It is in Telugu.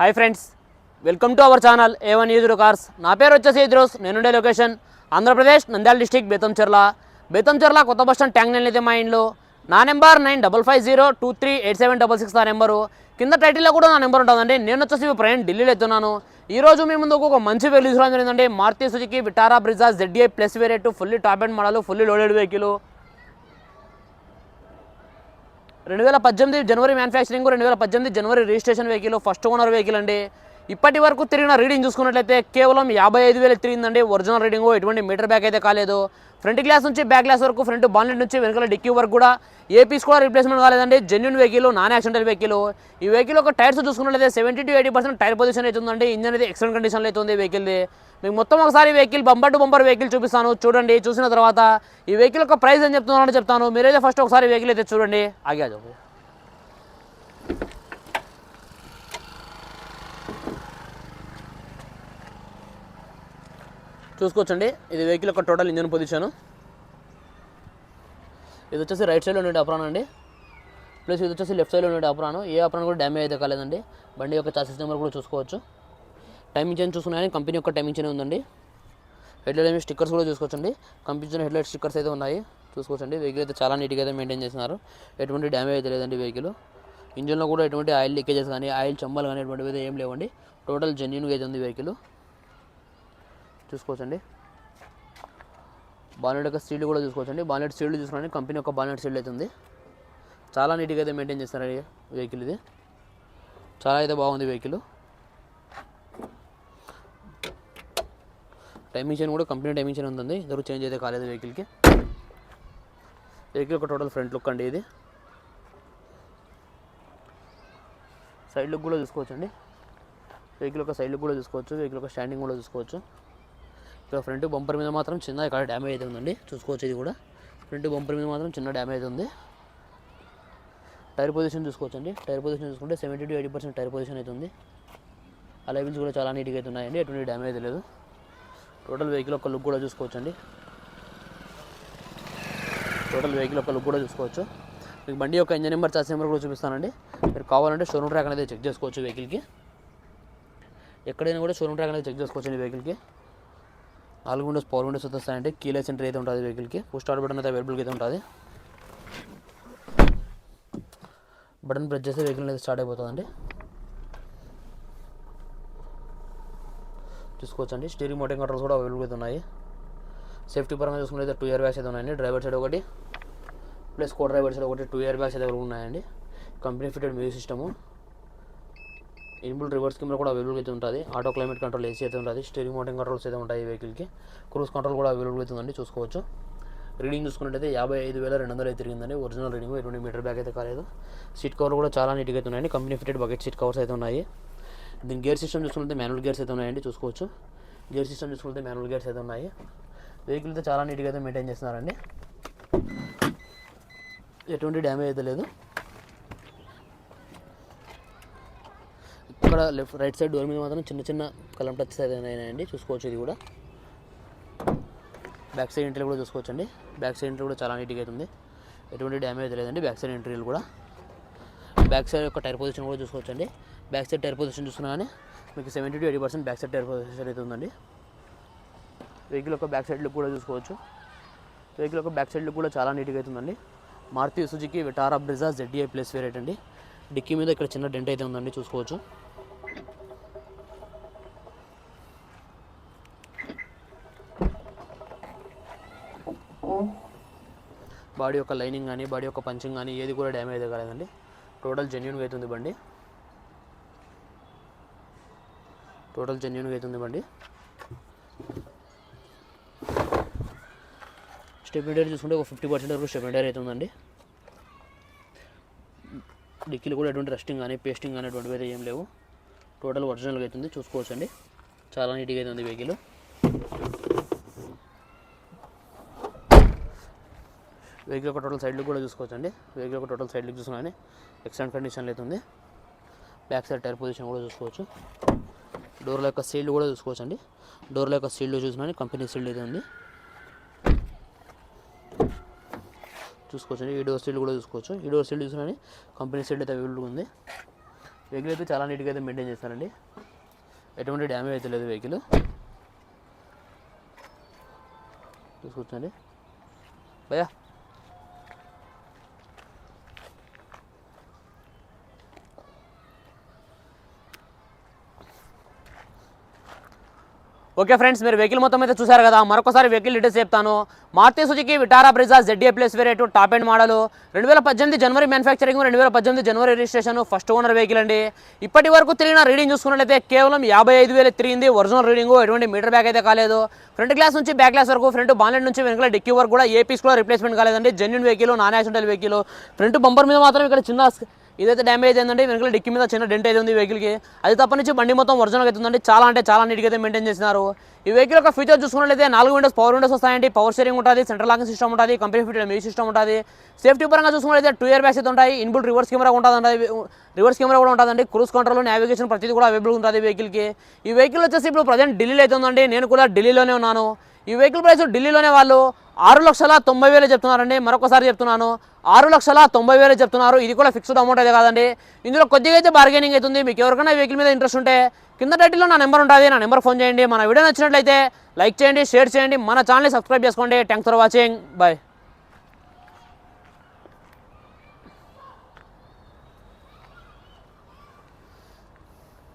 Hi friends welcome to our channel A one user cars నా పేరు వచ్చేసి ఇద్రోస్ నేనుండే లొకేషన్. ఆంధ్రప్రదేశ్ నంద్యాల డిస్టిక్ బేతంచెర్ల బేతంచెర్ల కొత్త బస్ స్టాండ్ ట్యాంక్ అయితే మా ఇంట్లో నా number nine double five zero two three eight seven double six నా నెంబరు. కింద టైటిల్లో కూడా నా నెంబర్ ఉంటుందండి. నేను వచ్చేసి ఫ్రెండ్ ప్రయాణం ఢిల్లీలో ఎత్తున్నాను. ఈ రోజు మీ ముందుకు ఒక మంచి వెహికల్ తీసుకోవడం జరిగిందండి. Maruti Suzuki Vitara Brezza Z A plus variant fully top and model fully loaded vehicle రెండు వేల పద్దెనిమిది జనవరి మ్యానుఫ్యాక్చరింగ్ రెండు వేల పద్దెనిమిది జనవరి registration vehicle first owner vehicle అండి. ఇప్పటి వరకు తిరిగిన రీడింగ్ చూసుకున్నట్లయితే కేవలం యాభై ఐదు వేలు తిరిగిందండి. ఒరిజినల్ రీడింగ్ ఎటువంటి మీటర్ బ్యాక్ అయితే కాలేదు. ఫ్రంట్ గ్లాస్ నుంచి బ్యాక్ గ్లాస్ వరకు ఫ్రంట్ బాన్లెట్ నుంచి వెనుకల డిక్కీ వరకు కూడా ఏ పీస్ కూడా రీప్లేస్మెంట్ కాలేదండి. Genuine vehicle non accidental vehicle ఈ వెహికల్ ఒక టైర్స్ చూసుకున్నట్లయితే seventy to eighty percent tyre position అయితే ఉందండి. ఇంజన్ అయితే ఎక్సలెంట్ కండిషన్లో అయితే ఉంది వెహికల్ది మీకు మొత్తం ఒకసారి vehicle bumper to bumper vehicle చూపిస్తాను. చూడండి చూసిన తర్వాత ఈ వెహికల్ యొక్క ప్రైస్ ఏం చెప్తున్నానని చెప్తాను. మీరైతే ఫస్ట్ ఒకసారి వెహికల్ అయితే చూడండి. ఆగా చెప్పు చూసుకోవచ్చండి. ఇది వెహికల్ యొక్క టోటల్ ఇంజన్ పొజిషన్ ఇది వచ్చేసి రైట్ సైడ్లో ఉండే అప్రాన్ అండి. ప్లస్ ఇది వచ్చేసి లెఫ్ట్ సైడ్లో ఉండే అప్రాన్ ఏ అప్రాన్ కూడా డ్యామేజ్ అయితే కాలేదండి. బండి యొక్క చాసెస్ నెంబర్ కూడా చూసుకోవచ్చు. టైమింగ్ చైన్ చూసుకున్నాయని కంపెనీ యొక్క టైమింగ్ చైన్ ఉందండి. హెడ్లైట్ ఏమి స్టిక్కర్స్ కూడా చూసుకోవచ్చండి. కంపెనీ హెడ్లైట్ స్టిక్కర్స్ అయితే ఉన్నాయి. చూసుకోవచ్చండి. వెహికల్ అయితే చాలా నీట్గా అయితే మెయింటైన్ చేస్తున్నారు. ఎటువంటి డ్యామేజ్ అయితే లేదండి వెహికల్ ఇంజన్లో కూడా ఎటువంటి ఆయిల్ లీకేజెస్ కానీ ఆయిల్ చంబలు కానీ ఎటువంటివి ఏం లేవండి. టోటల్ జెన్యున్గా అయితే ఉంది వెహికల్ చూసుకోవచ్చండి. బానెట్ యొక్క సీడ్లు కూడా చూసుకోవచ్చండి. బానెట్ సీడ్లు చూసుకోండి కంపెనీ యొక్క బానెట్ సీడ్లు అయితే ఉంది చాలా నీట్గా అయితే మెయింటైన్ చేస్తారండి వెహికల్ ఇది. చాలా అయితే బాగుంది వెహికల్. టైమింగ్ చైన్ కూడా కంపెనీ టైమింగ్ చైన్ ఉంటుంది. ఇద్దరు చేంజ్ అయితే కాలేదు వెహికల్కి. వెహికల్ ఒక టోటల్ ఫ్రంట్ లుక్ అండి ఇది. సైడ్ లుక్ కూడా చూసుకోవచ్చండి. వెహికల్ ఒక సైడ్ లుక్ కూడా చూసుకోవచ్చు. వెహికల్ ఒక స్టాండింగ్ కూడా చూసుకోవచ్చు. ఇక్కడ ఫ్రంట్ బంపర్ మీద మాత్రం చిన్న ఇక్కడ డ్యామేజ్ అయితే ఉందండి. చూసుకోవచ్చు ఇది కూడా. ఫ్రంట్ బంపర్ మీద మాత్రం చిన్న డ్యామేజ్ ఉంది. టైర్ పొజిషన్ చూసుకోవచ్చండి. టైర్ పొజిషన్ చూసుకుంటే seventy to eighty percent tyre position అయితే ఉంది. ఆ కూడా చాలా నీట్గా అయితే ఉన్నాయండి. ఎటువంటి డ్యామేజ్ లేదు. టోటల్ వెహికల్ ఒక లుక్ కూడా చూసుకోవచ్చండి. టోటల్ వెహికల్ ఒక లుక్ కూడా చూసుకోవచ్చు. మీకు బండి యొక్క ఇంజన్ నెంబర్ చార్జ్ నెంబర్ కూడా చూపిస్తానండి. మీరు కావాలంటే షోరూమ్ ట్రాక్ అనేది చెక్ చేసుకోవచ్చు వెహికల్కి ఎక్కడైనా కూడా షోరూమ్ ట్రాక్ అనేది చెక్ చేసుకోవచ్చు వెహికల్కి నాలుగు విండోస్ పవర్ విండోస్ వస్తాయంటే కీలెస్ ఎంట్రీ అయితే ఉంటుంది వెహికల్కి పుష్ స్టార్ట్ బటన్ అయితే అవైలబుల్గా అయితే ఉంటుంది. బటన్ ప్రెస్ చేస్తే వెహికల్ అయితే స్టార్ట్ అయిపోతుందండి. చూసుకోవచ్చండి. స్టీరింగ్ మోటింగ్ కంట్రోల్స్ కూడా అవైలబుల్ అయితే ఉన్నాయి. సేఫ్టీ పరంగా చూసుకుంటే టూ ఇయర్ బ్యాగ్స్ అయితే ఉన్నాయండి. డ్రైవర్ సైడ్ ఒకటి. ప్లస్ కో డ్రైవర్ సైడ్ ఒకటి టూ ఇయర్ బ్యాగ్స్ అయితే అవైలబుల్ ఉన్నాయండి. Company fitted music system inbuilt reverse camera కూడా అవైలబుల్ అయితే ఉంటుంది. ఆటో క్లైమేట్ కంట్రోల్ ఏసీ అయితే ఉంటుంది. స్టీరింగ్ మౌంటింగ్ కంట్రోల్స్ అయితే ఉంటాయి ఈ వెహికల్కి క్రూజ్ కంట్రోల్ కూడా అవైలబుల్ అవుతుందండి చూసుకోవచ్చు. రీడింగ్ చూసుకున్నట్టయితే యాభై ఐదు వేల రెండు వందలు అయితే తిరిగిందండి. ఒరిజినల్ రీడింగ్ ఎటువంటి మీటర్ బ్యాగ్ అయితే కాలేదు. సీట్ కవర్ కూడా చాలా నీట్గా అయితే ఉన్నాయండి. Company fitted bucket seat covers అయితే ఉన్నాయి. దీని గేర్ సిస్టమ్ చూసుకుంటే మాన్యువల్ గేర్స్ అయితే ఉన్నాయండి చూసుకోవచ్చు. గేర్ సిస్టమ్ చూసుకుంటే మాన్యువల్ గేర్స్ అయితే ఉన్నాయి. వెహికల్ అయితే చాలా నీట్గా అయితే మెయింటైన్ చేస్తున్నారండి. ఎటువంటి డ్యామేజ్ అయితే లేదు. ఇక్కడ లెఫ్ట్ రైట్ సైడ్ డోర్ మీద మాత్రం చిన్న చిన్న కలం టచ్ అయినాయండి. చూసుకోవచ్చు ఇది కూడా. బ్యాక్ సైడ్ ఎంట్రీ కూడా చూసుకోవచ్చండి. బ్యాక్ సైడ్ ఎంట్రీ కూడా చాలా నీట్గా అవుతుంది ఎటువంటి డ్యామేజ్ లేదండి. బ్యాక్ సైడ్ ఎంట్రీలు కూడా. బ్యాక్ సైడ్ యొక్క టైర్ పొజిషన్ కూడా చూసుకోవచ్చండి. బ్యాక్ సైడ్ టైర్ పొజిషన్ చూసుకున్నా కానీ మీకు seventy to eighty percent back side tyre position అవుతుందండి వెహికల్ యొక్క బ్యాక్ సైడ్ లుక్ కూడా చూసుకోవచ్చు. వెహికల్ యొక్క బ్యాక్ సైడ్ లుక్ కూడా చాలా నీట్గా అవుతుందండి Maruti Suzuki Vitara Brezza Z D I plus variant అండి. డిక్కీ మీద ఇక్కడ చిన్న డెంట్ అయితే ఉందండి. చూసుకోవచ్చు. బాడీ యొక్క లైనింగ్ కానీ బాడీ యొక్క పంచింగ్ కానీ ఏది కూడా డ్యామేజ్ కాలేదండి. టోటల్ జెన్యున్గా అవుతుంది బండి. టోటల్ జెన్యున్గా అవుతుంది బండి. స్టెబిలిటీ చూసుకుంటే ఒక ఫిఫ్టీ పర్సెంట్ వరకు స్టెబిలిటీ అవుతుందండి డిక్కీలు కూడా ఎటువంటి రెస్టింగ్ కానీ పేస్టింగ్ కానీ ఎటువంటివి అయితే ఏం లేవు. టోటల్ ఒరిజినల్గా అవుతుంది చూసుకోవచ్చండి. చాలా నీట్గా అయితే ఉంది వెహికల్ వెహికల్ ఒక టోటల్ సైడ్ లుక్ కూడా చూసుకోవచ్చండి. వెహికల్ ఒక టోటల్ సైడ్ లుక్ చూసుకుని ఎక్సలెంట్ కండిషన్లో అయితే ఉంది. బ్యాక్ సైడ్ టైర్ పొజిషన్ కూడా చూసుకోవచ్చు. డోర్ల యొక్క సీల్డ్ కూడా చూసుకోవచ్చండి. డోర్ల యొక్క సీల్డ్ చూసినా కంపెనీ సీల్డ్ అయితే ఉంది. చూసుకోవచ్చు ఈ డోర్ సీల్డ్ కూడా చూసుకోవచ్చు. ఈ డోర్ సీల్డ్ చూసినా కంపెనీ సీల్డ్ అయితే అవైలబుల్ ఉంది. వెహికల్ అయితే చాలా నీట్గా అయితే మెయింటైన్ చేస్తారండి. ఎటువంటి డ్యామేజ్ అయితే లేదు వెహికల్ చూసుకొచ్చండి భయ్యా ఓకే ఫ్రెండ్స్ మీరు వెహికల్ మొత్తం అయితే చూసారు కదా. మరొకసారి వెహికల్ డీటెయిల్స్ చెప్తాను. Maruti Suzuki Vitara Brezza Z A plus variant top end model రెండు వేల పద్దెనిమిది జనవరి మ్యానుఫ్యాక్చరింగ్ రెండు వేల పద్దెనిమిది జనవరి రిజిస్ట్రేషన్ ఫస్ట్ ఓనర్ వెహికల్ అండి. ఇప్పటి వరకు తిరిగిన రీడింగ్ చూసుకున్నట్లయితే కేవలం యాభై ఐదు వేలు తిరిగింది. ఒరిజినల్ రీడింగ్ ఎటువంటి మీటర్ బ్యాక్ అయితే కాలేదు. ఫ్రంట్ గ్లాస్ నుంచి బ్యాక్ గ్లాస్ వరకు ఫ్రంట్ బాన్లెట్ నుంచి వెనకాల డిక్కీ వరకు కూడా ఏ పీస్ కూడా రిప్లేస్మెంట్ కాలేదండి. Genuine vehicle non accidental vehicle front bumper మీద మాత్రం ఇక్కడ చిన్న ఇదైతే డ్యామేజ్ ఏంటంటే వెనకాల డిక్కి మీద చిన్న డెంట్ అయితే ఉంది వెహికల్కి అది తప్ప నుంచి బండి మొత్తం ఒరిజినల్ అవుతుందండి చాలా అంటే చాలా నీట్గా అయితే మెయింటైన్ చేసినారు. ఈ వెహికల్ యొక్క ఫీచర్ చూసుకున్నట్లయితే నాలుగు విండోస్ పవర్ విండోస్ వస్తాయండి. పవర్ షేరింగ్ ఉంటుంది సెంట్రల్ లాకింగ్ సిస్టమ్ ఉంటుంది కంపెనీ ఫిట్ మ్యూజిక్ సిస్టమ్ ఉంటుంది. సేఫ్టీ పరంగా చూసుకున్నట్లయితే టూ ఇయర్ బ్యాగ్స్ అయితే ఉంటాయి. ఇన్బుల్ రివర్స్ కెమెరా ఉంటుంది రివర్స్ కెమెరా కూడా ఉంటుందండి. క్రూస్ కంట్రోల్ నావిగేషన్ ప్రతిదీ కూడా అవైలబుల్ ఉంటుంది వెహికల్కి ఈ వెహికల్ వచ్చేసి ఇప్పుడు ప్రజెంట్ ఢిల్లీలో అయితే ఉందండి. నేను కూడా ఢిల్లీలోనే ఉన్నాను. ఈ వెహికల్ ప్రైస్ ఢిల్లీలోనే వాళ్ళు ఆరు లక్షల తొంభై వేలు చెప్తున్నారండి. మరొకసారి చెప్తున్నాను. ఆరు లక్షల తొంభై వేలు చెప్తున్నారు. ఇది కూడా ఫిక్స్డ్ అమౌంట్ అయితే కాదండి. ఇందులో కొద్దిగా అయితే బార్గెనింగ్ అవుతుంది. మీకు ఎవరికైనా వెహికల్ మీద ఇంట్రెస్ట్ ఉంటే కింద టైటిల్లో నా నెంబర్ ఉంటుంది. నా నెంబర్ ఫోన్ చేయండి. మన వీడియో నచ్చినట్లయితే లైక్ చేయండి షేర్ చేయండి. మన ఛానల్ని సబ్స్క్రైబ్ చేసుకోండి. Thanks for watching bye